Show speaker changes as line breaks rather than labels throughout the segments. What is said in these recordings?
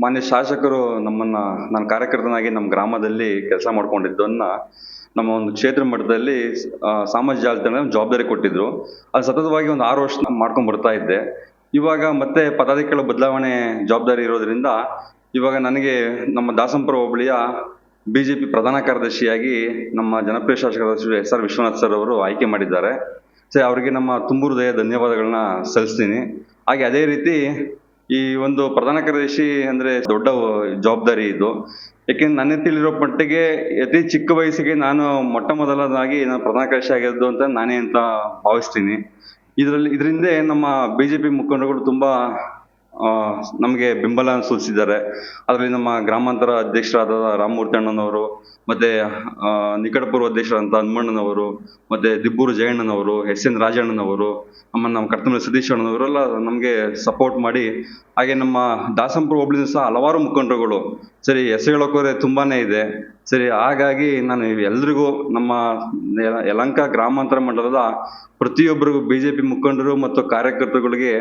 ಮಾನ್ಯ ಶಾಸಕರು ನಮ್ಮನ್ನ, ನಾನು ಕಾರ್ಯಕರ್ತನಾಗಿ ನಮ್ಮ ಗ್ರಾಮದಲ್ಲಿ ಕೆಲಸ ಮಾಡ್ಕೊಂಡಿದ್ದನ್ನ ನಮ್ಮ ಒಂದು ಕ್ಷೇತ್ರ ಮಟ್ಟದಲ್ಲಿ ಸಾಮಾಜಿಕ ಜಾಲತಾಣ ಜವಾಬ್ದಾರಿ ಕೊಟ್ಟಿದ್ರು. ಅದು ಸತತವಾಗಿ ಒಂದು ಆರು ವರ್ಷ ಮಾಡ್ಕೊಂಡು ಬರ್ತಾ ಇದ್ದೆ. ಇವಾಗ ಮತ್ತೆ ಪದಾಧಿಕಾರಿಗಳ ಬದಲಾವಣೆ ಜವಾಬ್ದಾರಿ ಇರೋದ್ರಿಂದ ಇವಾಗ ನನಗೆ ನಮ್ಮ ದಾಸಂಪುರ ಹೋಬಳಿಯ ಬಿಜೆಪಿ ಪ್ರಧಾನ ಕಾರ್ಯದರ್ಶಿಯಾಗಿ ನಮ್ಮ ಜನಪ್ರಿಯ ಶಾಸಕರ ಎಸ್ ಆರ್ ವಿಶ್ವನಾಥ್ ಸರ್ ಅವರು ಆಯ್ಕೆ ಮಾಡಿದ್ದಾರೆ. ಸರ್, ಅವರಿಗೆ ನಮ್ಮ ತುಂಬು ಹೃದಯ ಧನ್ಯವಾದಗಳನ್ನ ಸಲ್ಲಿಸ್ತೀನಿ. ಹಾಗೆ ಅದೇ ರೀತಿ ಈ ಒಂದು ಪ್ರಧಾನ ಕಾರ್ಯದರ್ಶಿ ಅಂದ್ರೆ ದೊಡ್ಡ ಜವಾಬ್ದಾರಿ ಇದು. ಯಾಕೆಂದ್ರೆ ನನ್ನ ತಿಳಿರೋ ಮಟ್ಟಿಗೆ ಅತಿ ಚಿಕ್ಕ ವಯಸ್ಸಿಗೆ ನಾನು ಮೊಟ್ಟ ಮೊದಲದಾಗಿ ನಾನು ಪ್ರಧಾನ ಕಾರ್ಯದರ್ಶಿ ಆಗಿದ್ದು ಅಂತ ನಾನೇ ಅಂತ ಭಾವಿಸ್ತೀನಿ. ಇದರಲ್ಲಿ, ಇದರಿಂದ ನಮ್ಮ ಬಿಜೆಪಿ ಮುಖಂಡರುಗಳು ತುಂಬಾ ನಮಗೆ ಬೆಂಬಲ ಸೂಚಿಸಿದ್ದಾರೆ. ಅದರಲ್ಲಿ ನಮ್ಮ ಗ್ರಾಮಾಂತರ ಅಧ್ಯಕ್ಷರಾದ ರಾಮಮೂರ್ತಿ ಅಣ್ಣನವರು, ಮತ್ತೆ ನಿಕಟಪೂರ್ವ ಅಧ್ಯಕ್ಷರಾದಂಥ ಹನುಮಣ್ಣನವರು, ಮತ್ತೆ ದಿಬ್ಬೂರು ಜಯಣ್ಣನವರು, ಎಸ್ ಎನ್ ರಾಜಣ್ಣನವರು, ನಮ್ಮ ನಮ್ಮ ಕರ್ತವ್ಯ ಸತೀಶ್ ಅಣ್ಣನವರೆಲ್ಲ ನಮಗೆ ಸಪೋರ್ಟ್ ಮಾಡಿ, ಹಾಗೆ ನಮ್ಮ ದಾಸಂಪುರ ಹೋಬಳಿನ ಸಹ ಹಲವಾರು ಮುಖಂಡರುಗಳು ಸರಿ ಹೆಸರು ತುಂಬಾ ಇದೆ. ಸರಿ, ಹಾಗಾಗಿ ನಾನು ಎಲ್ರಿಗೂ ನಮ್ಮ ಯಲಂಕ ಗ್ರಾಮಾಂತರ ಮಂಡಲದ ಪ್ರತಿಯೊಬ್ಬರಿಗೂ ಬಿ ಜೆ ಪಿ ಮುಖಂಡರು ಮತ್ತು ಕಾರ್ಯಕರ್ತರುಗಳಿಗೆ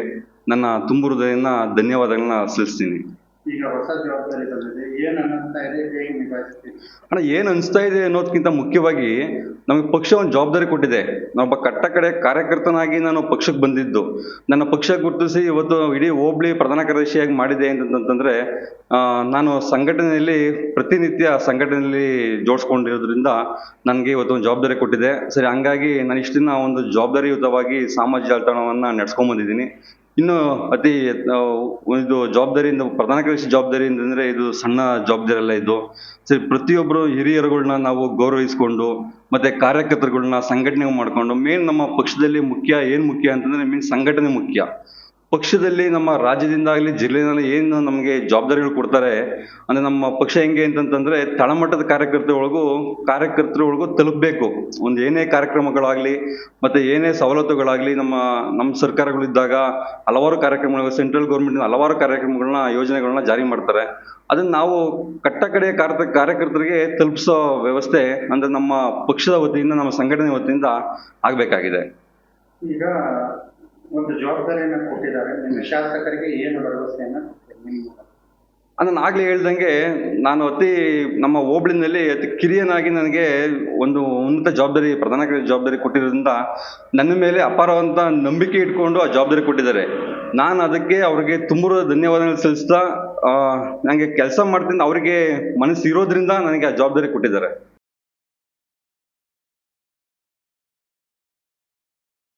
ನನ್ನ ತುಂಬು ಹೃದಯನ ಧನ್ಯವಾದಗಳನ್ನ ಸಲ್ಲಿಸ್ತೀನಿ.
ಈಗ ಏನ್ ಅನ್ನಿಸ್ತಾ ಇದೆ
ಅಣ್ಣ, ಏನ್ ಅನಿಸ್ತಾ ಇದೆ ಅನ್ನೋದಕ್ಕಿಂತ ಮುಖ್ಯವಾಗಿ ನಮಗೆ ಪಕ್ಷ ಒಂದು ಜವಾಬ್ದಾರಿ ಕೊಟ್ಟಿದೆ. ನಾನೊಬ್ಬ ಕಟ್ಟ ಕಡೆ ಕಾರ್ಯಕರ್ತನಾಗಿ ನಾನು ಪಕ್ಷಕ್ಕೆ ಬಂದಿದ್ದು. ನನ್ನ ಪಕ್ಷ ಗುರುತಿಸಿ ಇವತ್ತು ಇಡೀ ಹೋಬಳಿ ಪ್ರಧಾನ ಕಾರ್ಯದರ್ಶಿಯಾಗಿ ಮಾಡಿದೆ ಅಂತಂತಂದ್ರೆ ನಾನು ಸಂಘಟನೆಯಲ್ಲಿ ಪ್ರತಿನಿತ್ಯ ಸಂಘಟನೆಯಲ್ಲಿ ಜೋಡಿಸ್ಕೊಂಡಿರೋದ್ರಿಂದ ನನಗೆ ಇವತ್ತು ಒಂದು ಜವಾಬ್ದಾರಿ ಕೊಟ್ಟಿದೆ. ಸರಿ, ಹಂಗಾಗಿ ನಾನು ಇಷ್ಟಿನ ಒಂದು ಜವಾಬ್ದಾರಿಯುತವಾಗಿ ಸಾಮಾಜಿಕ ಜಾಲತಾಣವನ್ನ ನಡ್ಸ್ಕೊಂಡ್ ಬಂದಿದ್ದೀನಿ ಇನ್ನು ಅತಿ ಇದು ಜವಾಬ್ದಾರಿಯಿಂದ, ಪ್ರಧಾನ ಕಾರ್ಯದರ್ಶಿ ಜವಾಬ್ದಾರಿ ಅಂತಂದ್ರೆ ಇದು ಸಣ್ಣ ಜವಾಬ್ದಾರಿ ಅಲ್ಲ ಇದು. ಸರಿ ಪ್ರತಿಯೊಬ್ಬರು ಹಿರಿಯರುಗಳನ್ನ ನಾವು ಗೌರವಿಸಿಕೊಂಡು, ಮತ್ತೆ ಕಾರ್ಯಕರ್ತರುಗಳನ್ನ ಸಂಘಟನೆ ಮಾಡ್ಕೊಂಡು ಮೇನ್ ನಮ್ಮ ಪಕ್ಷದಲ್ಲಿ ಮುಖ್ಯ, ಏನ್ ಮುಖ್ಯ ಅಂತಂದ್ರೆ ಮೇನ್ ಸಂಘಟನೆ ಮುಖ್ಯ. ಪಕ್ಷದಲ್ಲಿ ನಮ್ಮ ರಾಜ್ಯದಿಂದ ಆಗಲಿ ಜಿಲ್ಲೆಯಲ್ಲಿ ಏನು ನಮಗೆ ಜವಾಬ್ದಾರಿಗಳು ಕೊಡ್ತಾರೆ, ಅಂದರೆ ನಮ್ಮ ಪಕ್ಷ ಹೆಂಗೆ ಅಂತಂತಂದರೆ ತಳಮಟ್ಟದ ಕಾರ್ಯಕರ್ತರೊಳಗೂ ಕಾರ್ಯಕರ್ತರೊಳಗೂ ತಲುಪಬೇಕು. ಒಂದು ಏನೇ ಕಾರ್ಯಕ್ರಮಗಳಾಗಲಿ, ಮತ್ತು ಏನೇ ಸವಲತ್ತುಗಳಾಗಲಿ ನಮ್ಮ ನಮ್ಮ ಸರ್ಕಾರಗಳಿದ್ದಾಗ ಹಲವಾರು ಕಾರ್ಯಕ್ರಮಗಳು, ಸೆಂಟ್ರಲ್ ಗೌರ್ಮೆಂಟ್ನ ಹಲವಾರು ಕಾರ್ಯಕ್ರಮಗಳನ್ನ, ಯೋಜನೆಗಳನ್ನ ಜಾರಿ ಮಾಡ್ತಾರೆ. ಅದನ್ನು ನಾವು ಕಟ್ಟ ಕಡೆಯ ಕಾರ್ಯ ಕಾರ್ಯಕರ್ತರಿಗೆ ತಲುಪಿಸೋ ವ್ಯವಸ್ಥೆ ಅಂದರೆ ನಮ್ಮ ಪಕ್ಷದ ವತಿಯಿಂದ, ನಮ್ಮ ಸಂಘಟನೆ ವತಿಯಿಂದ ಆಗಬೇಕಾಗಿದೆ.
ಈಗ ಒಂದು ಜವಾಬ್ದಾರಿಯನ್ನು ಕೊಟ್ಟಿದ್ದಾರೆ. ನಿಮ್ಮ ಶಾಸಕರಿಗೆ ಏನು ವ್ಯವಸ್ಥೆಯನ್ನು ಮೂಲಕ?
ನಾನು ಆಗ್ಲೇ ಹೇಳ್ದಂಗೆ ನಾನು ಅತಿ ನಮ್ಮ ಹೋಬಳಿನಲ್ಲಿ ಅತಿ ಕಿರಿಯನಾಗಿ ನನಗೆ ಒಂದು ಉನ್ನತ ಜವಾಬ್ದಾರಿ, ಪ್ರಧಾನ ಜವಾಬ್ದಾರಿ ಕೊಟ್ಟಿರೋದ್ರಿಂದ ನನ್ನ ಮೇಲೆ ಅಪಾರವಂತ ನಂಬಿಕೆ ಇಟ್ಕೊಂಡು ಆ ಜವಾಬ್ದಾರಿ ಕೊಟ್ಟಿದ್ದಾರೆ. ನಾನು ಅದಕ್ಕೆ ಅವ್ರಿಗೆ ತುಂಬ ಧನ್ಯವಾದಗಳು ಸಲ್ಲಿಸ್ತಾ ನನಗೆ ಕೆಲಸ ಮಾಡ್ತೀನಿ ಅವರಿಗೆ ಮನಸ್ಸು ಇರೋದ್ರಿಂದ ನನಗೆ ಆ ಜವಾಬ್ದಾರಿ ಕೊಟ್ಟಿದ್ದಾರೆ.